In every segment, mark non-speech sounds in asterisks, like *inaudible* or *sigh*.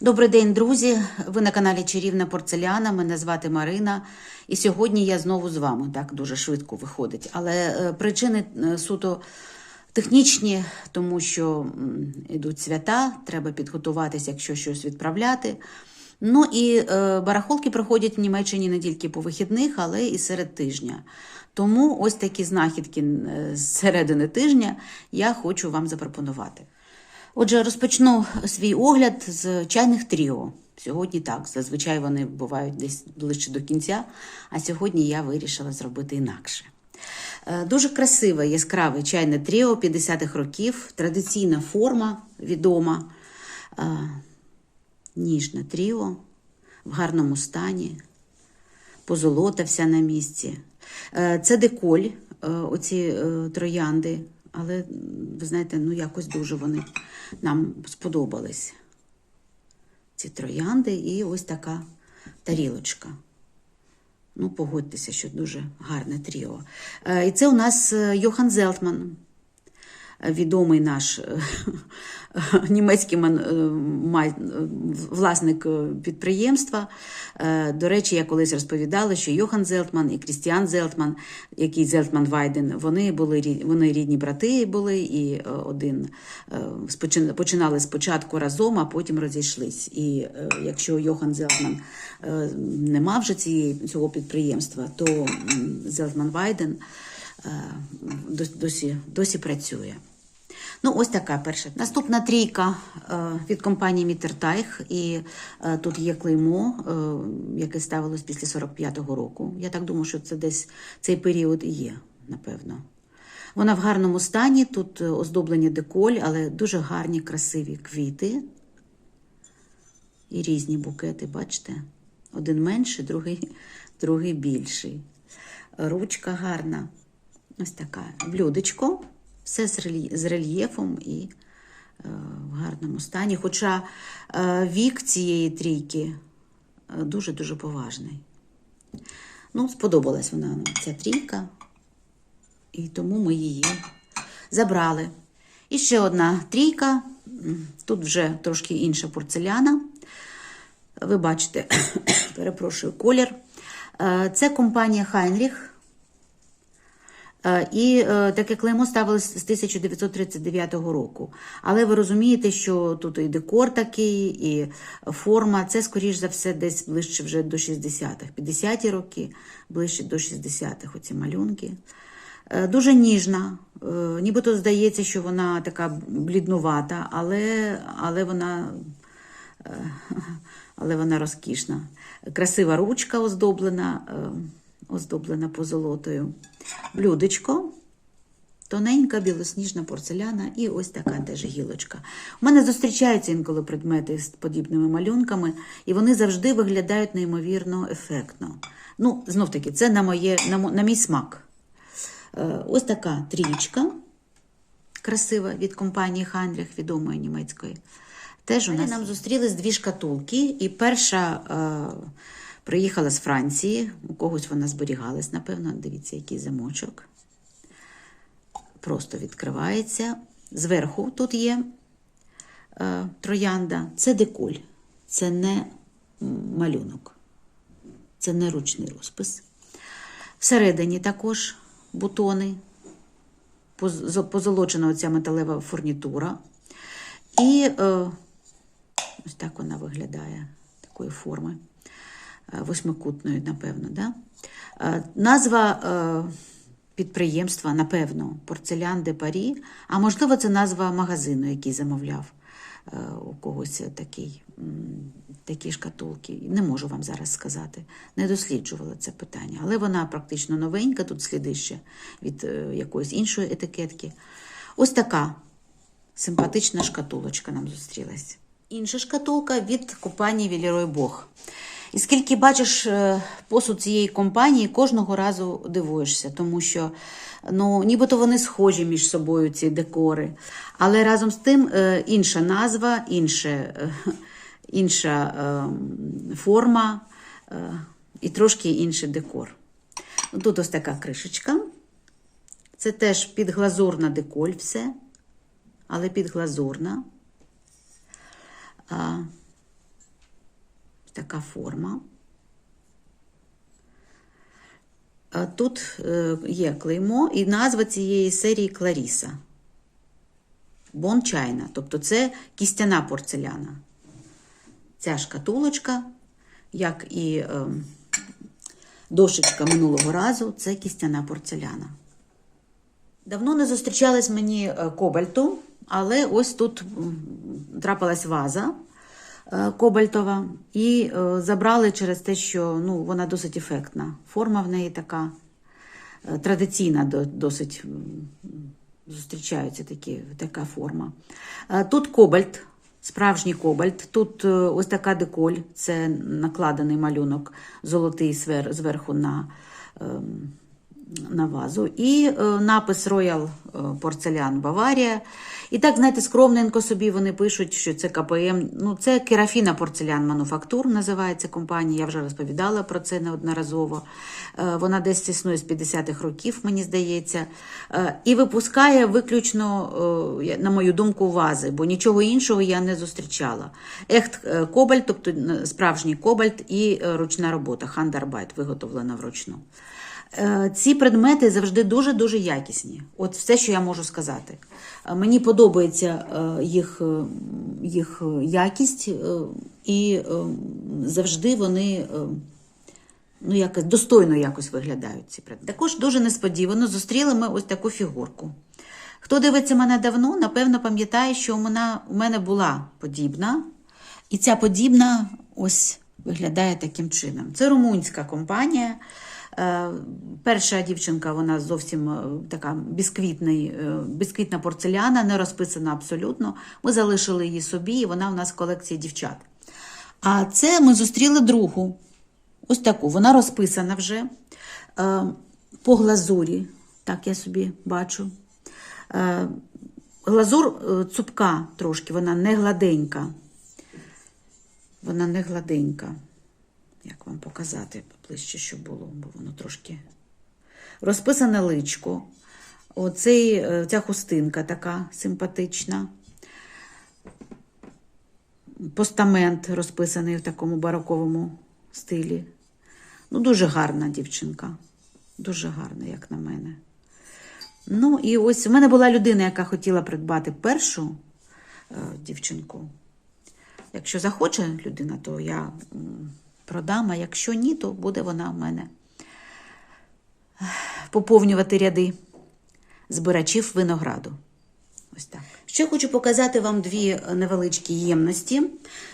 Добрий день, друзі! Ви на каналі Чарівна Порцеляна. Мене звати Марина. І сьогодні я знову з вами. Так дуже швидко виходить. Але е, причини е, суто технічні, тому що м, ідуть свята, треба підготуватися, якщо щось відправляти. Ну і е, барахолки проходять в Німеччині не тільки по вихідних, але і серед тижня. Тому ось такі знахідки з середини тижня я хочу вам запропонувати. Отже, розпочну свій огляд з чайних тріо. Сьогодні так, зазвичай вони бувають десь ближче до кінця, а сьогодні я вирішила зробити інакше. Е, Дуже красиве, яскраве чайне тріо 50-х років, традиційна форма відома, е, ніжне тріо в гарному стані, позолота вся на місці. Е, Це деколь, оці троянди, але ви знаєте, ну якось дуже вони нам сподобались. Ці троянди і ось така тарілочка. Ну, погодьтеся, що дуже гарне тріо. Е, І це у нас е, Йохан Зелтман, відомий наш е, німецький е, власник е, підприємства. До речі, я колись розповідала, що Йохан Зелтман і Крістіан Зелтман, який Зелтман Вайден, вони були вони рідні брати були, і один починали спочатку разом, а потім розійшлись. І якщо Йохан Зелтман не мав вже цієї цього підприємства, то Зелтман Вайден досі, досі працює. Ну, ось така перша. Наступна трійка е, від компанії Міттертайх, і е, тут є клеймо, е, яке ставилось після 45-го року. Я так думаю, що це десь цей період і є, напевно. Вона в гарному стані, тут е, оздоблення деколь, але дуже гарні, красиві квіти. І різні букети, бачите? Один менший, другий, другий більший. Ручка гарна. Ось така. Блюдечко. Все з рельєфом і е, в гарному стані. Хоча е, вік цієї трійки е, дуже-дуже поважний. Ну, сподобалась вона нам, ця трійка, і тому ми її забрали. І ще одна трійка. Тут вже трошки інша порцеляна. Ви бачите, *coughs* перепрошую, колір. Це компанія Хайнріх. Е, І е, таке клеймо ставилось з 1939 року. Але ви розумієте, що тут і декор такий, і форма. Це, скоріш за все, десь ближче вже до 60-х. 50-ті роки, ближче до 60-х оці малюнки. Е, Дуже ніжна, нібито здається, що вона така бліднувата, але, але вона але вона розкішна. Красива ручка оздоблена, оздоблена позолотою. Блюдечко, тоненька білосніжна порцеляна і ось така теж гілочка. У мене зустрічаються інколи предмети з подібними малюнками, і вони завжди виглядають неймовірно ефектно. Ну, знов таки, це на, моє, на, на мій смак. Е, Ось така трічка красива від компанії Хайнріх, відомої німецької. Теж у нас нам зустрілись дві шкатулки, і перша е, приїхала з Франції. У когось вона зберігалась, напевно. Дивіться, який замочок. Просто відкривається. Зверху тут є е, троянда. Це деколь, це не малюнок, це не ручний розпис. Всередині також бутони, позолочена оця металева фурнітура. І е, ось так вона виглядає такої форми. Е, Восьмикутної, напевно. Да? Е, назва е, підприємства, напевно, Порцелян де Парі, а можливо, це назва магазину, який замовляв у когось такий, такі шкатулки. Не можу вам зараз сказати. Не досліджувала це питання. Але вона практично новенька, тут сліди ще від якоїсь іншої етикетки. Ось така симпатична шкатулочка нам зустрілась. Інша шкатулка від компанії Вілірой Бог. І скільки бачиш е, посуд цієї компанії, кожного разу дивуєшся, тому що ну, нібито вони схожі між собою, ці декори. Але разом з тим е, інша назва, інше, е, інша е, форма і трошки інший декор. Тут ось така кришечка. Це теж підглазурна деколь все, але підглазурна. Така форма. Е, Тут е, є клеймо і назва цієї серії Кларіса. Бон чайна, тобто це кістяна порцеляна. Ця шкатулочка, як і е, дошечка минулого разу, це кістяна порцеляна. Давно не зустрічалась мені е, кобальту, але ось тут трапилась ваза е, кобальтова, і е, забрали через те, що ну, вона досить ефектна. Форма в неї така е, традиційна, досить м, зустрічаються такі, така форма. Е, Тут кобальт, справжній кобальт. Тут е, ось така деколь, це накладений малюнок, золотий зверху на, ем, на вазу. І е, напис Royal е, Порцелян Баварія. І так, знаєте, скромненько собі вони пишуть, що це КПМ. Ну, це Керафіна Порцелян Мануфактур, називається компанія. Я вже розповідала про це неодноразово. Е, Вона десь існує з 50-х років, мені здається. І випускає виключно, на мою думку, вази, бо нічого іншого я не зустрічала. Ехт кобальт, тобто справжній кобальт і ручна робота, хандарбайт, виготовлена вручну. Е, Ці предмети завжди дуже-дуже якісні. От все, що я можу сказати. Е, Мені подобається е, їх, їх якість, і завжди вони ну, якось, достойно якось виглядають ці предмети. Також дуже несподівано зустріли ми ось таку фігурку. Хто дивиться мене давно, напевно пам'ятає, що вона у мене була подібна. І ця подібна ось виглядає таким чином. Це румунська компанія. Е, Перша дівчинка, вона зовсім е, така бісквітний, е, бісквітна порцеляна, не розписана абсолютно. Ми залишили її собі, і вона у нас в колекції дівчат. А це ми зустріли другу. Ось таку. Вона розписана вже по глазурі, так я собі бачу. Глазур цупка трошки, вона не гладенька. Вона не гладенька. Як вам показати ближче, що було, бо воно трошки розписане личко. Оцей, е, ця хустинка така симпатична. Постамент розписаний в такому бароковому стилі. Ну, дуже гарна дівчинка. Дуже гарна, як на мене. Ну, і ось у мене була людина, яка хотіла придбати першу е, дівчинку. Якщо захоче людина, то я продам, а якщо ні, то буде вона в мене поповнювати ряди збирачів винограду. Ось так. Ще хочу показати вам дві невеличкі ємності,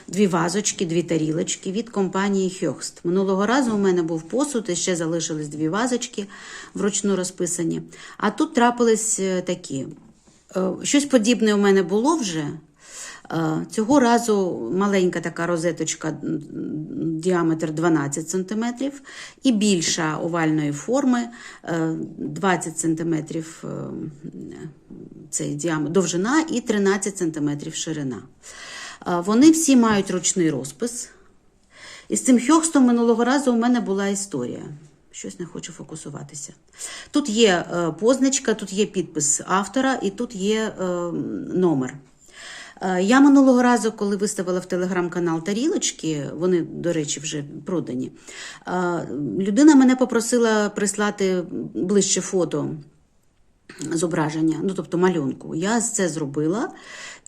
дві вазочки, дві тарілочки від компанії Хьохст. Минулого разу у мене був посуд, і ще залишились дві вазочки вручну розписані. А тут трапились е, такі. Е, Щось подібне у мене було вже. Е, Цього разу маленька така розеточка, діаметр 12 см, і більша овальної форми е, 20 см цей діаметр, довжина і 13 см ширина. Е, Вони всі мають ручний розпис. І з цим хьохстом минулого разу у мене була історія. Щось не хочу фокусуватися. Тут є е, позначка, тут є підпис автора і тут є е, номер. Е, Я минулого разу, коли виставила в телеграм-канал тарілочки, вони, до речі, вже продані. е, Людина мене попросила прислати ближче фото зображення, ну тобто малюнку. Я це зробила.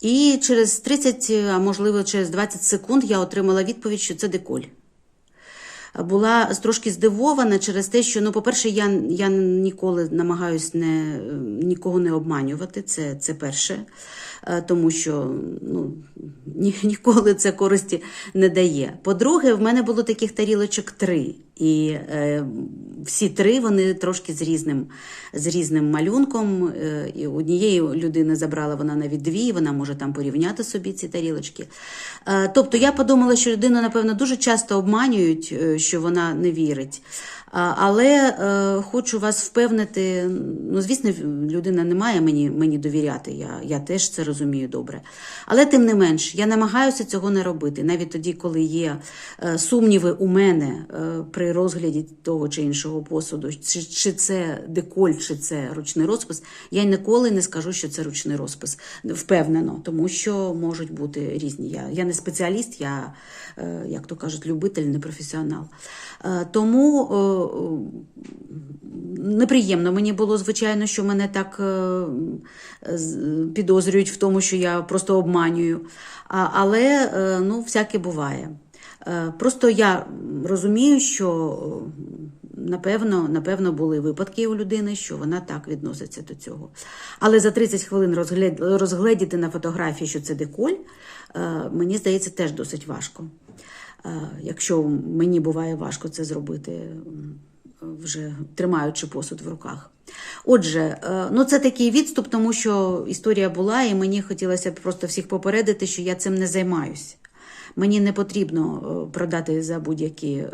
І через 30, а можливо, через 20 секунд я отримала відповідь, що це деколь була трошки здивована через те, що, ну, по-перше, я, я ніколи намагаюсь не, нікого не обманювати. Це, це перше, Е, тому що ну, ні, *laughs* ніколи це користі не дає. По-друге, в мене було таких тарілочок три. І е, всі три вони трошки з різним, з різним малюнком. Е, і однієї людини забрала вона навіть дві, вона може там порівняти собі ці тарілочки. Е, тобто я подумала, що людину, напевно, дуже часто обманюють, е, що вона не вірить. А, Але е, хочу вас впевнити, ну, звісно, людина не має мені, мені довіряти, я, я теж це розумію добре. Але тим не менш, я намагаюся цього не робити, навіть тоді, коли є е, сумніви у мене е, при розгляді того чи іншого посуду, чи, чи це деколь, чи це ручний розпис, я ніколи не скажу, що це ручний розпис. Впевнено, тому що можуть бути різні. Я, я не спеціаліст, я, е, як то кажуть, любитель, не професіонал. Е, Тому е, неприємно мені було, звичайно, що мене так підозрюють в тому, що я просто обманюю. Але ну, всяке буває. Е, Просто я розумію, що е, напевно, напевно були випадки у людини, що вона так відноситься до цього. Але за 30 хвилин розгледіти на фотографії, що це деколь, е, мені здається, теж досить важко. Якщо мені буває важко це зробити, вже тримаючи посуд в руках. Отже, ну це такий відступ, тому що історія була, і мені хотілося б просто всіх попередити, що я цим не займаюсь. Мені не потрібно е, продати за будь-які е,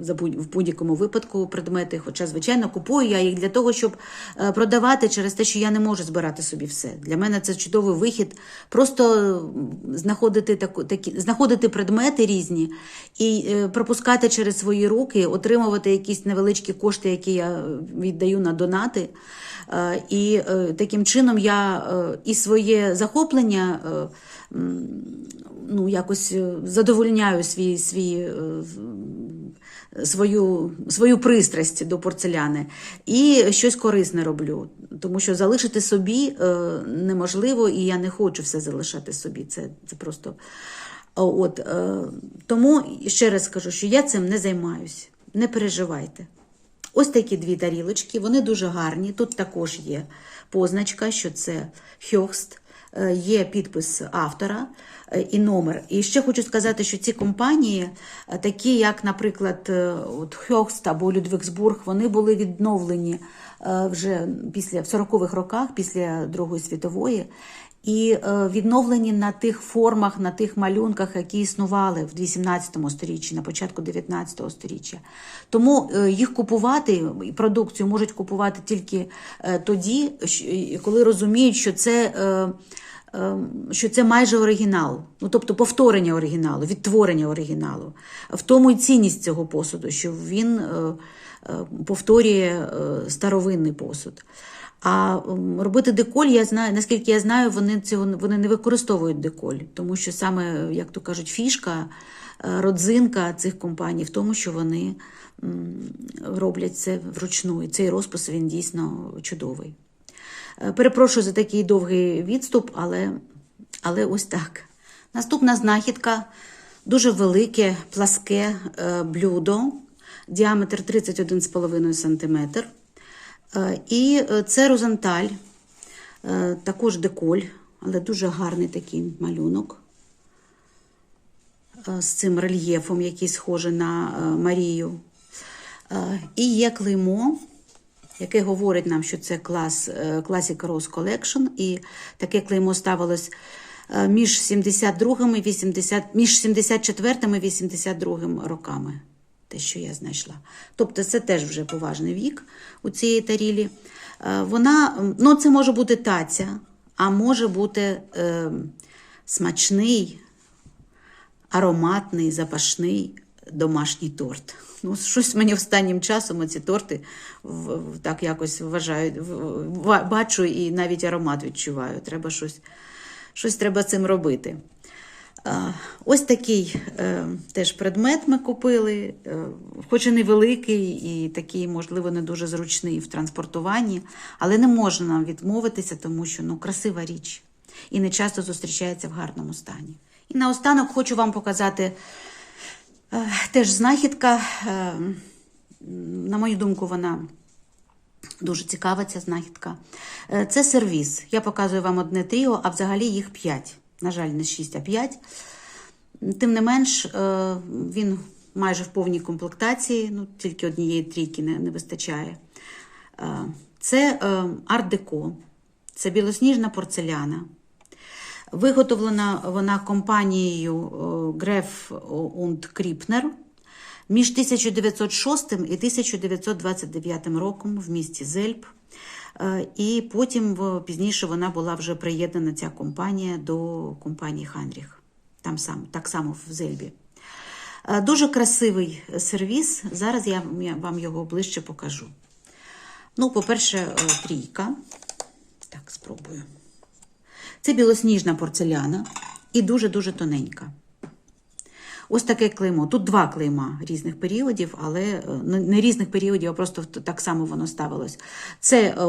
за будь в будь-якому випадку предмети. Хоча, звичайно, купую я їх для того, щоб е, продавати через те, що я не можу збирати собі все. Для мене це чудовий вихід. Просто знаходити таку такі знаходити предмети різні і пропускати через свої руки, отримувати якісь невеличкі кошти, які я віддаю на донати. І таким чином я і своє захоплення ну, якось е, задовольняю свій, свій, е, свою, свою пристрасть до порцеляни і щось корисне роблю. Тому що залишити собі е, неможливо, і я не хочу все залишати собі. Це, це просто. От, тому ще раз скажу, що я цим не займаюсь. Не переживайте. Ось такі дві тарілочки, вони дуже гарні. Тут також є позначка, що це Хьохст, є підпис автора е, і номер. І ще хочу сказати, що ці компанії, е, такі як, наприклад, е, от Хьохст або Людвигсбург, вони були відновлені е, вже після в 40-х роках, після Другої світової. І е, відновлені на тих формах, на тих малюнках, які існували в 18 сторіччі, на початку 19 сторіччя. Тому е, їх купувати, і продукцію можуть купувати тільки е, тоді, коли розуміють, що це. Що це майже оригінал, ну тобто повторення оригіналу, відтворення оригіналу. В тому й цінність цього посуду, що він повторює старовинний посуд. А робити деколь, я знаю, наскільки я знаю, вони цього вони не використовують деколь, тому що саме, як то кажуть, фішка, е, родзинка цих компаній в тому, що вони роблять це вручну. І цей розпис він дійсно чудовий. Е, Перепрошую за такий довгий відступ, але, але ось так. Наступна знахідка дуже велике, пласке е, блюдо, діаметр 31,5 см. Е, І е, це розанталь, е, також деколь, але дуже гарний такий малюнок з цим рельєфом, який схожий на Марію. І є клеймо, яке говорить нам, що це клас Classic Rose Collection, і таке клеймо ставилось між 72 і 80, між 74 і 82 роками. Те, що я знайшла. Тобто це теж вже поважний вік у цієї тарілі. Е, Вона, ну, це може бути таця, а може бути е, смачний, ароматний, запашний домашній торт. Ну, щось мені останнім часом ці торти так якось вважають, бачу і навіть аромат відчуваю. Треба щось, щось треба цим робити. Ось такий е, теж предмет ми купили, е, хоч і невеликий, і такий, можливо, не дуже зручний в транспортуванні, але не можна відмовитися, тому що ну, красива річ і не часто зустрічається в гарному стані. І наостанок хочу вам показати е, теж знахідка. На мою думку, вона Дуже цікава ця знахідка. Це сервіс. Я показую вам одне тріо, а взагалі їх п'ять. На жаль, не шість, а п'ять. Тим не менш, е, він майже в повній комплектації, ну, тільки однієї трійки не, не вистачає. Е, Це арт-деко, це білосніжна порцеляна. Виготовлена вона компанією Греф und Кріпнер між 1906 і 1929 роком в місті Зельб. Е, І потім пізніше вона була вже приєднана ця компанія до компанії Ханріх, там сам, так само в Зельбі. Е, Дуже красивий сервіс. Зараз я вам його ближче покажу. Ну, по-перше, е, трійка. Так, спробую. Це білосніжна порцеляна і дуже-дуже тоненька. Ось таке клеймо. Тут два клейма різних періодів, але е, не різних періодів, а просто так само воно ставилось. Це е,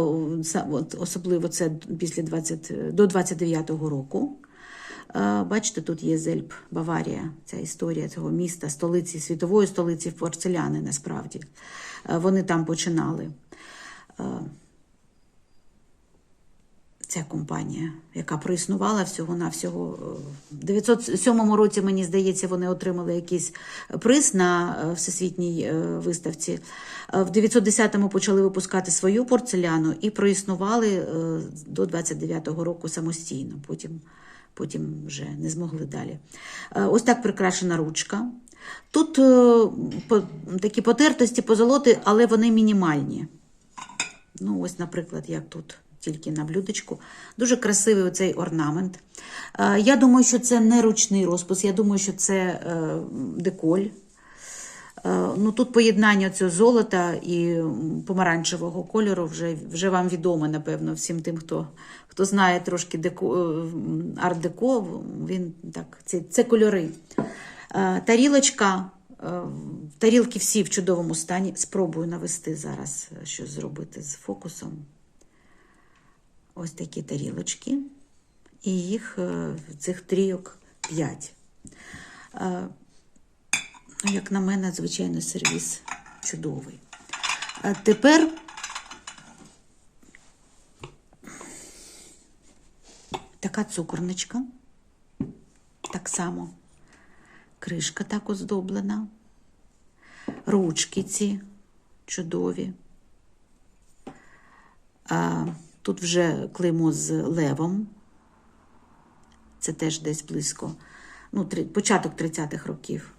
особливо це після 20, до 29-го року. Е, Бачите, тут є Зельб, Баварія, ця історія цього міста, столиці, світової столиці порцеляни, насправді. Е, Вони там починали. Ця компанія, яка проіснувала всього-навсього. е, В 907 році, мені здається, вони отримали якийсь приз на е, всесвітній е, виставці. В 910-му почали випускати свою порцеляну і проіснували до 29-го року самостійно. Потім, потім вже не змогли далі. Ось так прикрашена ручка. Тут такі потертості, позолоти, але вони мінімальні. Ну, ось, наприклад, як тут, тільки на блюдечку. Дуже красивий оцей орнамент. Е, Я думаю, що це не ручний розпис, я думаю, що це е, деколь. Е, Ну, тут поєднання цього золота і помаранчевого кольору вже, вже вам відомо, напевно, всім тим, хто, хто знає трошки деко, арт-деко, це, це кольори. Тарілочка, тарілки всі в чудовому стані. Спробую навести зараз щось зробити з фокусом. Ось такі тарілочки. І їх е, цих трійок 5. Ну, як на мене, звичайно, сервіс чудовий. А тепер така цукорничка. Так само кришка так оздоблена. Ручки ці чудові. А, тут вже клеймо з левом. Це теж десь близько. Ну, початок 30-х років.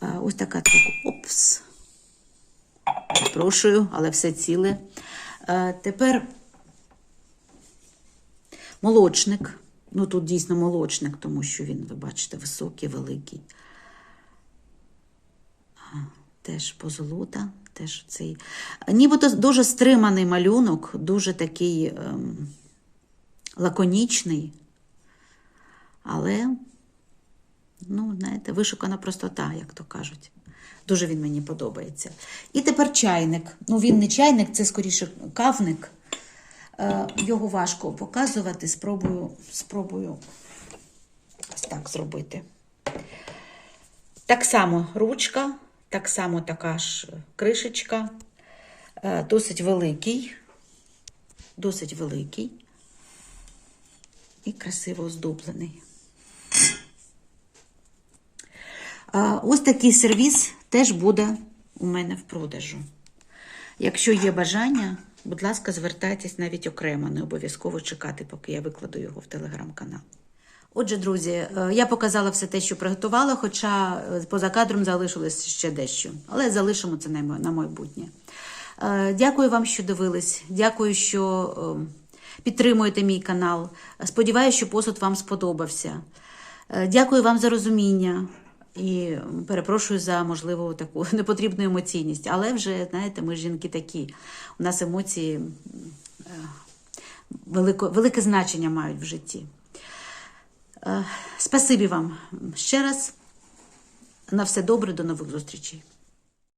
А, Ось така цукор. Опс. Перепрошую, але все ціле. А, Тепер молочник. Ну, тут дійсно молочник, тому що він, ви бачите, високий, великий. Теж позолота, теж цей. Нібито дуже стриманий малюнок, дуже такий ем, лаконічний. Але ну, знаєте, вишукана простота, як то кажуть. Дуже він мені подобається. І тепер чайник. Ну, він не чайник, це скоріше кавник. Е, Його важко показувати. Спробую, спробую так зробити. Так само ручка, так само така ж кришечка. Е, Досить великий, досить великий і красиво оздоблений. Ось такий сервіс теж буде у мене в продажу. Якщо є бажання, будь ласка, звертайтесь навіть окремо, не обов'язково чекати, поки я викладу його в телеграм-канал. Отже, друзі, е, я показала все те, що приготувала, хоча е, поза кадром залишилось ще дещо. Але залишимо це на майбутнє. Е, Дякую вам, що дивились. Дякую, що підтримуєте мій канал. Сподіваюся, що посуд вам сподобався. Дякую вам за розуміння. І перепрошую за можливо таку *laughs* непотрібну емоційність. Але вже, знаєте, ми жінки такі. У нас емоції велико, велике значення мають в житті. Е, Спасибі вам ще раз. На все добре, до нових зустрічей.